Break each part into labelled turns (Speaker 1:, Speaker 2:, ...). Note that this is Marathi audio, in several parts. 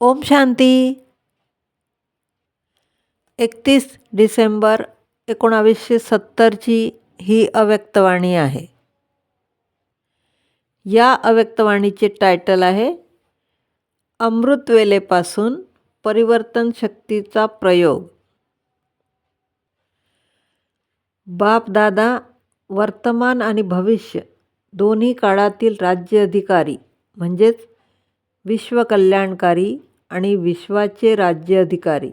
Speaker 1: ओम शांती. एकतीस डिसेंबर एकोणावीसशे सत्तरची ही अव्यक्तवाणी आहे. या अव्यक्तवाणीचे टायटल आहे अमृतवेलेपासून परिवर्तन शक्तीचा प्रयोग. बापदादा वर्तमान आणि भविष्य दोन्ही काळातील राज्य अधिकारी म्हणजेच विश्वकल्याणकारी आणि विश्वाचे राज्य अधिकारी.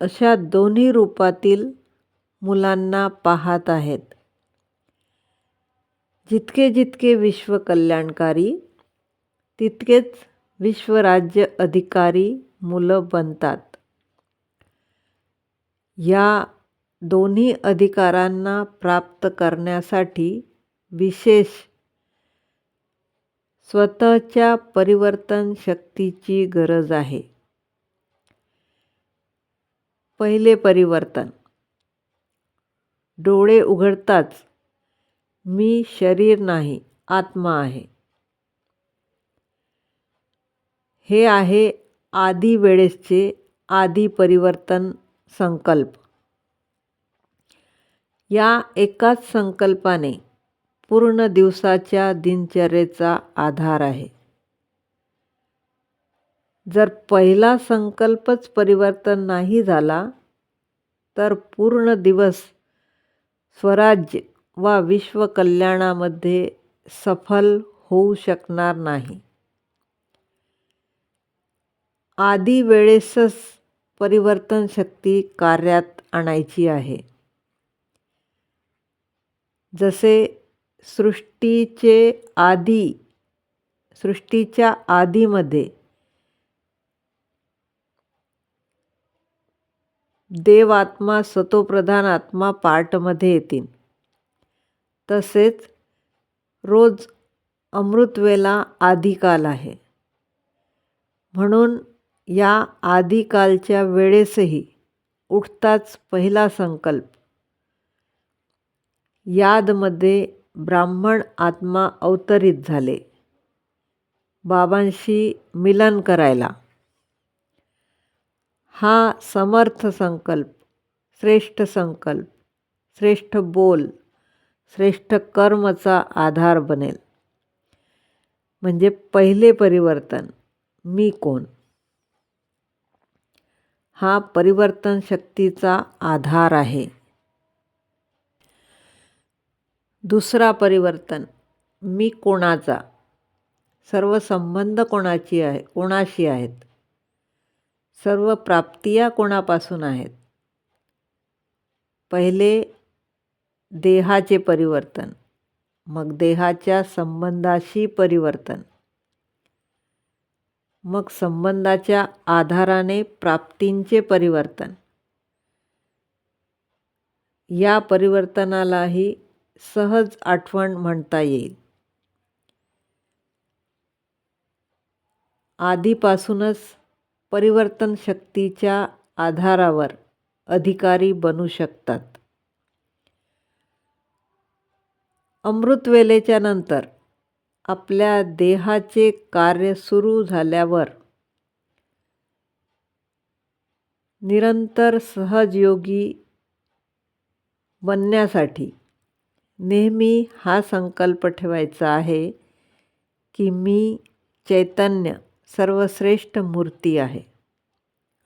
Speaker 1: अशा दोन्ही रूपातील मुलांना पाहत आहेत. जितके जितके विश्वकल्याणकारी तितकेच विश्वराज्य अधिकारी मुलं बनतात. या दोन्ही अधिकारांना प्राप्त करण्यासाठी विशेष स्वतःच्या परिवर्तन शक्तीची गरज आहे. पहिले परिवर्तन. डोळे उघडताच मी शरीर नाही आत्मा आहे. हे आहे आधी वेळेसचे आधी परिवर्तन संकल्प. या एकाच संकल्पाने पूर्ण दिवसाच्या दिनचर्येचा आधार आहे. जर पहिला संकल्पच परिवर्तन नाही झाला तर पूर्ण दिवस स्वराज्य वा विश्वकल्याणामध्ये सफल होऊ शकणार नाही. आधी वेळेसच परिवर्तन शक्ती कार्यात आणायची आहे. जसे सृष्टीचे आधी सृष्टीच्या आधीमध्ये देवात्मा सतोप्रधान आत्मा पार्टमध्ये येतील. तसेच रोज अमृतवेला आदिकाल आहे. म्हणून या आदिकालच्या वेळेसही उठताच पहिला संकल्प यादमध्ये ब्राह्मण आत्मा अवतरित झाले. बाबांशी मिलन करायला. हा समर्थ संकल्प श्रेष्ठ संकल्प श्रेष्ठ बोल श्रेष्ठ कर्मचा आधार बनेल. म्हणजे पहिले परिवर्तन मी कोण? हा परिवर्तन शक्तीचा आधार आहे. दुसरा परिवर्तन मी कोणाचा? सर्व संबंध कोणाची आहे कोणाशी आहेत? सर्व प्राप्तिया कोणापासून आहेत? पहिले देहाचे परिवर्तन मग देहाच्या संबंधाशी परिवर्तन. मग संबंधाच्या आधाराने प्राप्तींचे परिवर्तन. या परिवर्तनालाही सहज आठवण म्हणता येईल. आधीपासूनच परिवर्तन शक्तीच्या आधारावर अधिकारी बनू शकतात. अमृतवेलेच्या नंतर आपल्या देहाचे कार्य सुरू झाल्यावर निरंतर सहजयोगी बनण्यासाठी नेहमी हा संकल्प ठेवायचा आहे की मी चैतन्य सर्वश्रेष्ठ मूर्ती आहे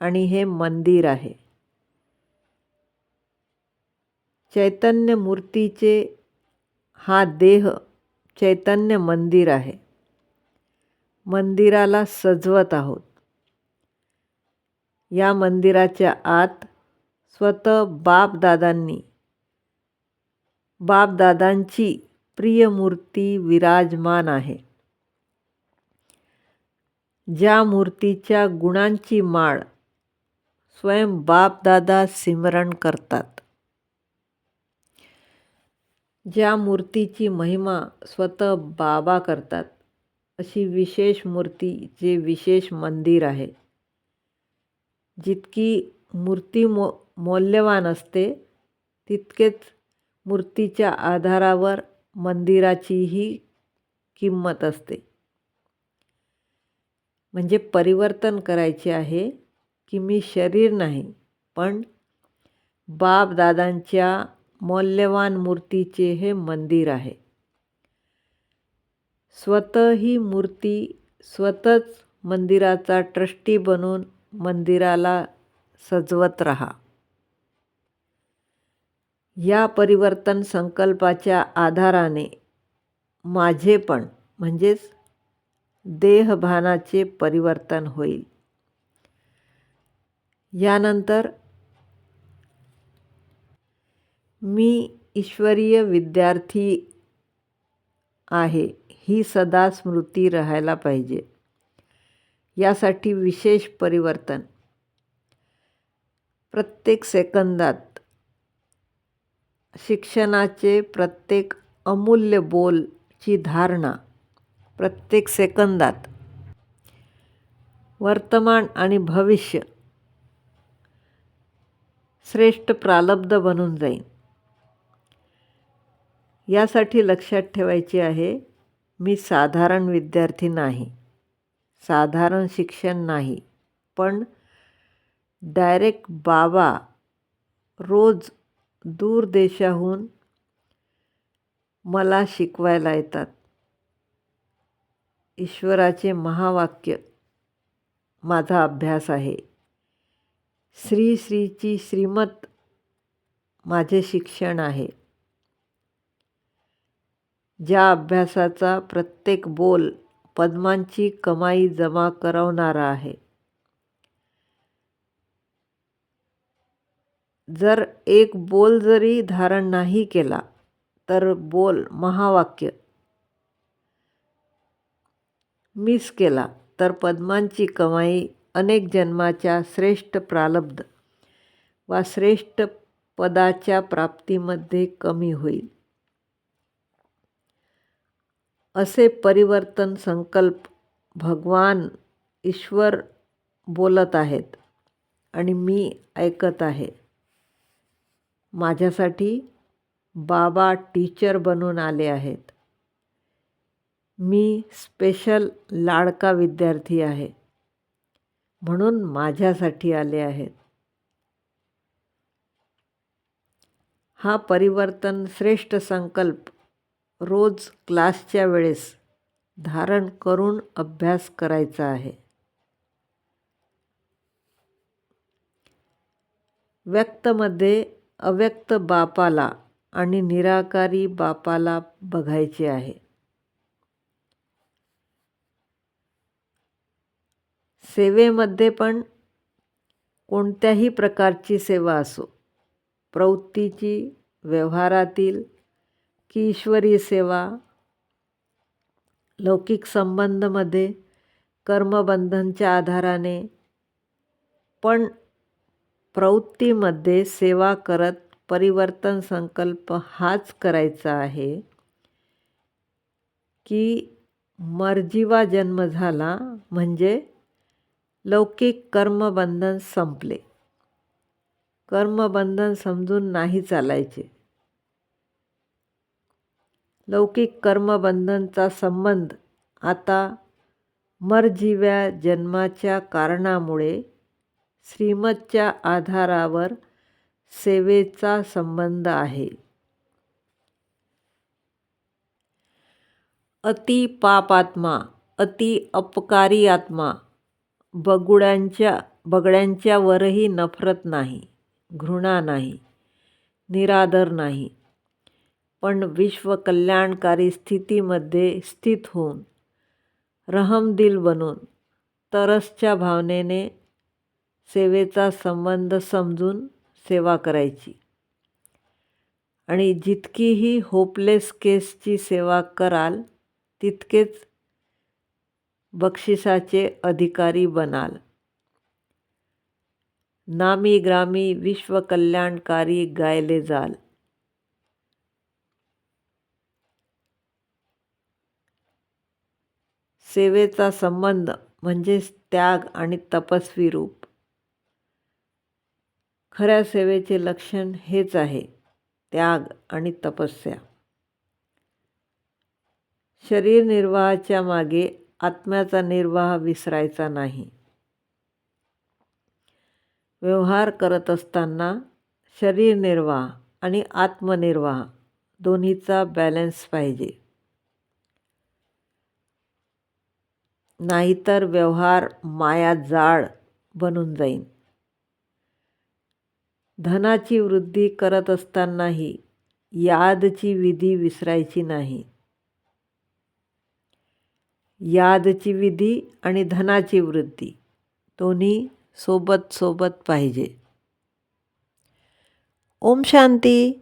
Speaker 1: आणि हे मंदिर आहे. चैतन्य मूर्तीचे हा देह चैतन्य मंदिर आहे. मंदिराला सजवत आहोत. या मंदिराच्या आत स्वतः बापदादांनी बापदादांची प्रिय मूर्ती विराजमान आहे. ज्या मूर्तीच्या गुणांची माळ स्वयं बापदादा सिमरण करतात. ज्या मूर्तीची महिमा स्वतः बाबा करतात अशी विशेष मूर्ती जे विशेष मंदिर आहे. जितकी मूर्ती मो मौल्यवान असते तितकेच मूर्तीच्या आधारावर मंदिराचीही किंमत असते. म्हणजे परिवर्तन करायचे आहे की मी शरीर नाही पण बाप दादांच्या मौल्यवान मूर्तीचे हे मंदिर आहे. स्वतः ही मूर्ती स्वतःच मंदिराचा ट्रस्टी बनून मंदिराला सजवत रहा. या परिवर्तन संकल्पाच्या आधाराने माझे पण म्हणजेच देहभानाचे परिवर्तन होईल. यानंतर मी ईश्वरीय विद्यार्थी आहे ही सदा स्मृती राहायला पाहिजे. यासाठी विशेष परिवर्तन. प्रत्येक सेकंदात शिक्षणाचे प्रत्येक अमूल्य बोलची धारणा प्रत्येक सेकंदात. वर्तमान आणि भविष्य श्रेष्ठ प्रालब्ध बनून जाईल. यासाठी लक्षात ठेवायचे आहे मी साधारण विद्यार्थी नाही साधारण शिक्षण नाही पण डायरेक्ट बाबा रोज दूर देशाहून मला शिकवायला येतात. ईश्वराचे महावाक्य माझा अभ्यास आहे. श्री श्रीची श्रीमत माझे शिक्षण आहे. ज्या अभ्यासाचा प्रत्येक बोल पद्मांची कमाई जमा करवणारा आहे. जर एक बोल जरी धारण नाही केला तर बोल महावाक्य. मिस केला तर पद्मांची कमाई अनेक जन्माच्या श्रेष्ठ प्रालब्ध वा श्रेष्ठ पदाच्या प्राप्तीमध्ये कमी होईल. असे परिवर्तन संकल्प भगवान ईश्वर बोलत आहेत आणि मी ऐकत आहे. माझ्यासाठी बाबा टीचर बनून आले आहेत. मी स्पेशल लाडका विद्यार्थी आहे म्हणून माझ्यासाठी आले आहेत. हा परिवर्तन श्रेष्ठ संकल्प रोज क्लासच्या वेळेस धारण करून अभ्यास करायचा आहे. व्यक्तमध्ये अव्यक्त बापाला आणि निराकारी बापाला बघायचे आहे. सेवेमध्ये पण कोणत्याही प्रकारची सेवा असो प्रवृत्तीची व्यवहारातील की ईश्वरी सेवा लौकिक संबंधमध्ये कर्मबंधनच्या आधाराने पण प्रवृत्तीमध्ये सेवा करत परिवर्तन संकल्प हाच करायचा आहे की मर्जीवा जन्म झाला म्हणजे लौकिक कर्मबंधन संपले. कर्मबंधन समजून नाही चालायचे. लौकिक कर्मबंधनचा संबंध आता मरजीव्या जन्माच्या कारणामुळे श्रीमतच्या आधारावर सेवेचा संबंध आहे. अति पापात्मा अति अपकारी आत्मा बगुड्यांच्या बगड्यांच्यावरही नफरत नाही घृणा नाही निरादर नाही. पण विश्वकल्याणकारी स्थितीमध्ये स्थित होऊन रहमदिल बनून तरसच्या भावनेने सेवेचा संबंध समजून सेवा करायची. आणि जितकीही होपलेस केसची सेवा कराल तितकेच बक्षिसाचे अधिकारी बनाल. नामी ग्रामी विश्वकल्याणकारी गायले जाल. सेवेचा संबंध म्हणजेच त्याग आणि तपस्वी रूप. खऱ्या सेवेचे लक्षण हेच आहे त्याग आणि तपस्या. शरीर निर्वाहाच्या मागे आत्म्याचा निर्वाह विसरायचा नाही. व्यवहार करत असताना शरीर निर्वाह आणि आत्मनिर्वाह दोन्हीचा बॅलन्स पाहिजे. नाहीतर व्यवहार माया जाळ बनून जाईन. धनाची वृद्धी करत असतानाही यादची विधी विसरायची नाही. यादची विधी आणि धनाची वृद्धी दोन्ही सोबत सोबत पाहिजे. ओम शांती.